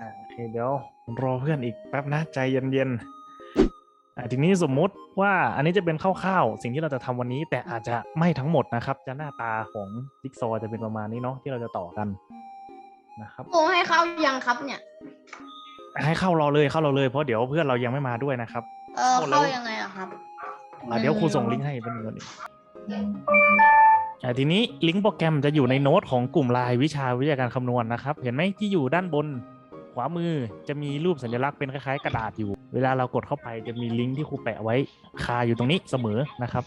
อ่าโอเคเดี๋ยวรอเพื่อนอีกแป๊บนะใจเย็นๆอ่าทีนี้สมมุติว่าอันนี้จะเป็นคร่าวๆสิ่งที่เราจะทำวันนี้ แต่อาจจะไม่ทั้งหมดนะครับ จะหน้าตาของจิ๊กซอว์จะเป็นประมาณนี้เนาะที่เราจะต่อกันนะครับครูให้เข้ายังครับเนี่ย ให้เข้ารอเลยเข้ารอเลยเพราะเดี๋ยวเพื่อนเรายังไม่มาด้วยนะครับ เออเข้าแล้วเข้ายังไงอะครับ อะเดี๋ยวครูส่งลิงก์ให้เป็นเงินงอะ ทีนี้ลิงก์โปรแกรมจะอยู่ในโน้ตของกลุ่มไลน์วิชาวิทยาการคำนวณนะครับ เห็นไหมที่อยู่ด้านบนขวามือจะมีรูปสัญลักษณ์เป็นคล้ายๆ กระดาษอยู่ เวลาเรากดเข้าไปจะมีลิงก์ที่ครูแปะไว้คาอยู่ตรงนี้เสมอนะครับ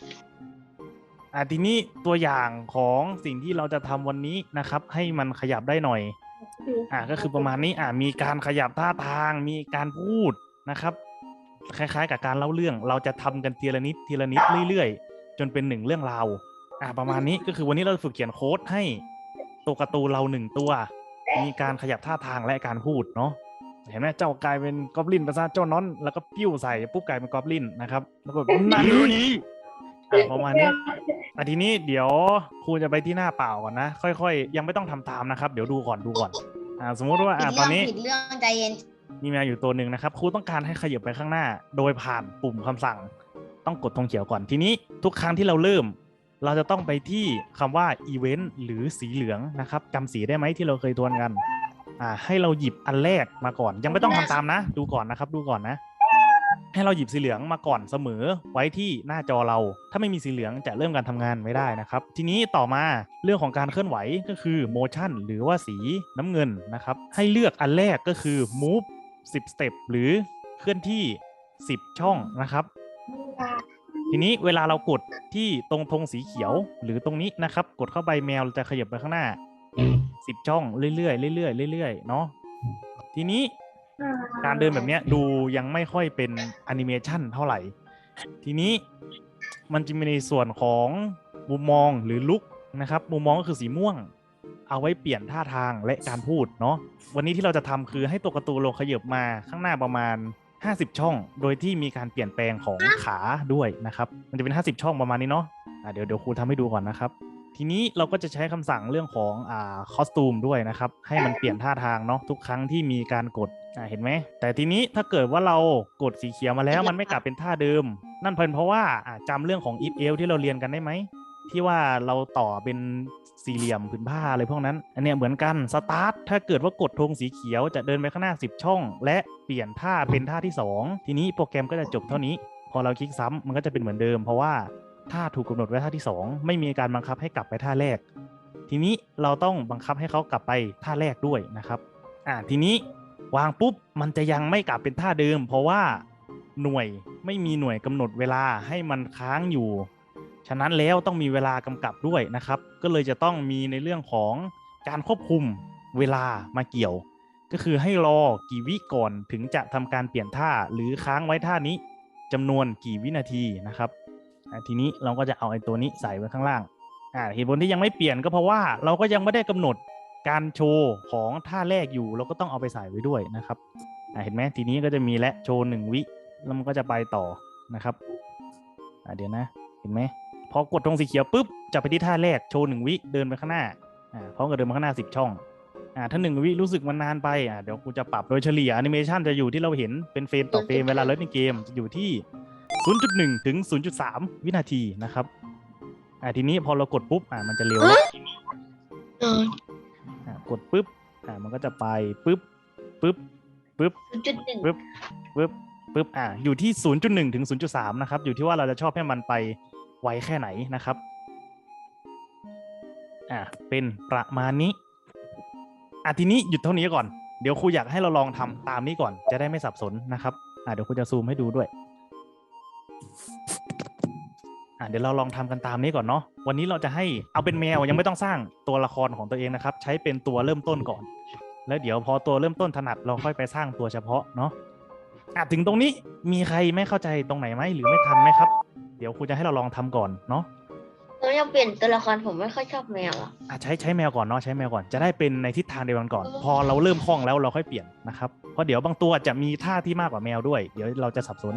อะทีนี้ตัวอย่างของสิ่งที่เราจะทำวันนี้นะครับ ให้มันขยับได้หน่อยอ่าก็คือประมาณนี้อ่ามีการขยับท่าทาง มีการพูดนะครับ คล้ายๆ กับการเล่าเรื่อง เราจะทำกันทีละนิดทีละนิดเรื่อยๆ จนเป็นหนึ่งเรื่องราว อ่าประมาณนี้ก็คือวันนี้เราฝึกเขียนโค้ดให้ตัวการ์ตูนเราหนึ่งตัว มีการขยับท่าทางและการพูดเนาะเห็นไหมเจ้ากลายเป็นกอบลินภาษาเจ้าน้อน แล้วก็ปิ้วใส่ปุ๊บกลายเป็นกอบลินนะครับแล้วก็นั่นนี่อะประมาณนี้อะทีนี้เดี๋ยวครูจะไปที่หน้าเปล่าก่อนนะ ค่อยๆ ยังไม่ต้องทำตามนะครับ เดี๋ยวดูก่อนดูก่อนอ่าสมมุติว่าผิอ่าดตอเรื่อนงนี้ผิดเรื่องใจเย็นมีแมวอยู่ตัวหนึ่งนะครับครูต้องการให้ขยับไปข้างหน้า โดยผ่านปุ่มคำสั่ง ต้องกดธงเขียวก่อนทีนี้ทุกครั้งที่เราเริ่ม เราจะต้องไปที่คำว่า event หรือสีเหลืองนะครับจำสีได้ไหมที่เราเคยทวนกันอ่าให้เราหยิบอันแรกมาก่อน ยังไม่ต้องทำตามนะ ดูก่อนนะครับ ดูก่อนนะ ให้เราหยิบสีเหลืองมาก่อนเสมอไว้ที่หน้าจอเรา ถ้าไม่มีสีเหลืองจะเริ่มการทำงานไม่ได้นะครับ ทีนี้ต่อมาเรื่องของการเคลื่อนไหวก็คือ motion หรือว่าสีน้ำเงินนะครับ ให้เลือกอันแรกก็คือ move 10 step หรือเคลื่อนที่ 10 ช่องนะครับ ทีนี้เวลาเรากดที่ตรงธงสีเขียวหรือตรงนี้นะครับ กดเข้าไปแมวจะขยับไปข้างหน้า10ช่องเรื่อยๆเรื่อยๆเรื่อยๆเนาะทีนี้การเดินแบบเนี้ยดูยังไม่ค่อยเป็นแอนิเมชันเท่าไหร่ ทีนี้มันจะมีในส่วนของมุมมองหรือลุกนะครับ มุมมองก็คือสีม่วง เอาไว้เปลี่ยนท่าทางและการพูดเนาะวันนี้ที่เราจะทำคือให้ตัวการ์ตูนลงขยับมาข้างหน้าประมาณ 50 ช่อง โดยที่มีการเปลี่ยนแปลงของขาด้วยนะครับ มันจะเป็น 50 ช่องประมาณนี้เนาะอะเดี๋ยวเดี๋ยวครูทำให้ดูก่อนนะครับ ทีนี้เราก็จะใช้คำสั่งเรื่องของอ่าคอสตูมด้วยนะครับ ให้มันเปลี่ยนท่าทางเนาะทุกครั้งที่มีการกดอ่าเห็นไหม แต่ทีนี้ถ้าเกิดว่าเรากดสีเขียวมาแล้วมันไม่กลับเป็นท่าเดิม นั่นเป็นเพราะว่าอ่าจำเรื่องของ if else ที่เราเรียนกันได้ไหม ที่ว่าเราต่อเป็นสี่เหลี่ยมผืนผ้าอะไรพวกนั้น อันเนี้ยเหมือนกันสตาร์ทถ้าเกิดว่ากดธงสีเขียวจะเดินไปข้างหน้า 10 ช่อง และเปลี่ยนท่าเป็นท่าที่ 2 ทีนี้โปรแกรมก็จะจบเท่านี้ พอเราคลิกซ้ำมันก็จะเป็นเหมือนเดิม เพราะว่าท่าถูกกำหนดไว้ท่าที่ 2 ไม่มีการบังคับให้กลับไปท่าแรก ทีนี้เราต้องบังคับให้เขากลับไปท่าแรกด้วยนะครับอ่าทีนี้วางปุ๊บมันจะยังไม่กลับเป็นท่าเดิม เพราะว่าหน่วยไม่มีหน่วยกำหนดเวลาให้มันค้างอยู่ ฉะนั้นแล้วต้องมีเวลากำกับด้วยนะครับ ก็เลยจะต้องมีในเรื่องของการควบคุมเวลามาเกี่ยว ก็คือให้รอกี่วิก่อนถึงจะทำการเปลี่ยนท่าหรือค้างไว้ท่านี้จำนวนกี่วินาทีนะครับทีนี้เราก็จะเอาไอ้ตัวนี้ใส่ไว้ข้างล่างอ่าเหตุผลที่ยังไม่เปลี่ยนก็เพราะว่าเราก็ยังไม่ได้กำหนดการโชว์ของท่าแรกอยู่ เราก็ต้องเอาไปใส่ไว้ด้วยนะครับเห็นไหมทีนี้ก็จะมีและโชว์หนึ่งวิแล้วมันก็จะไปต่อนะครับเดี๋ยวนะ เห็นไหม พอกดตรงสีเขียวปุ๊บจะไปที่ท่าแรกโชว์หนึ่งวิเดินไปข้างหน้าอ่าพร้อมกับเดินมาข้างหน้าสิบช่องอ่าถ้าหนึ่งวิรู้สึกมันนานไปอ่าเดี๋ยวกูจะปรับโดยเฉลี่ยแอนิเมชันจะอยู่ที่เราเห็นเป็นเฟรมต่อเฟรมเวลาเล่นในเกมจะอยู่ที่ 0.1 ถึง 0.3 วินาทีนะครับอ่าทีนี้พอเรากดปุ๊บอ่ามันจะเร็วแล้วอ่ากดปุ๊บอ่ามันก็จะไปปุ๊บปุ๊บปุ๊บจุดหนึ่งปึ๊บปึ๊บปึ๊บอ่าอยู่ที่ 0.1 ถึง 0.3 นะครับ อยู่ที่ว่าเราจะชอบให้มันไป ไวแค่ไหนนะครับ อ่าเป็นประมาณนี้อะทีนี้หยุดเท่านี้ก่อน เดี๋ยวครูอยากให้เราลองทำตามนี้ก่อน จะได้ไม่สับสนนะครับ อ่าเดี๋ยวครูจะซูมให้ดูด้วย อ่าเดี๋ยวเราลองทำกันตามนี้ก่อนเนาะ วันนี้เราจะให้เอาเป็นแมวยังไม่ต้องสร้างตัวละครของตัวเองนะครับ ใช้เป็นตัวเริ่มต้นก่อน แล้วเดี๋ยวพอตัวเริ่มต้นถนัดเราค่อยไปสร้างตัวเฉพาะเนาะอะถึงตรงนี้มีใครไม่เข้าใจตรงไหนไหมหรือไม่ทันไหมครับ เดี๋ยวครูจะให้เราลองทำก่อนเนาะผมยังเปลี่ยนตัวละครผมไม่ค่อยชอบแมวอะอะใช้ใช้แมวก่อนเนาะใช้แมวก่อนจะได้เป็นในทิศทางเดียวกันก่อน พอเราเริ่มคล่องแล้วเราค่อยเปลี่ยนนะครับเพราะเดี๋ยวบางตัวจะมีท่าที่มากกว่าแมวด้วย เดี๋ยวเราจะสับสน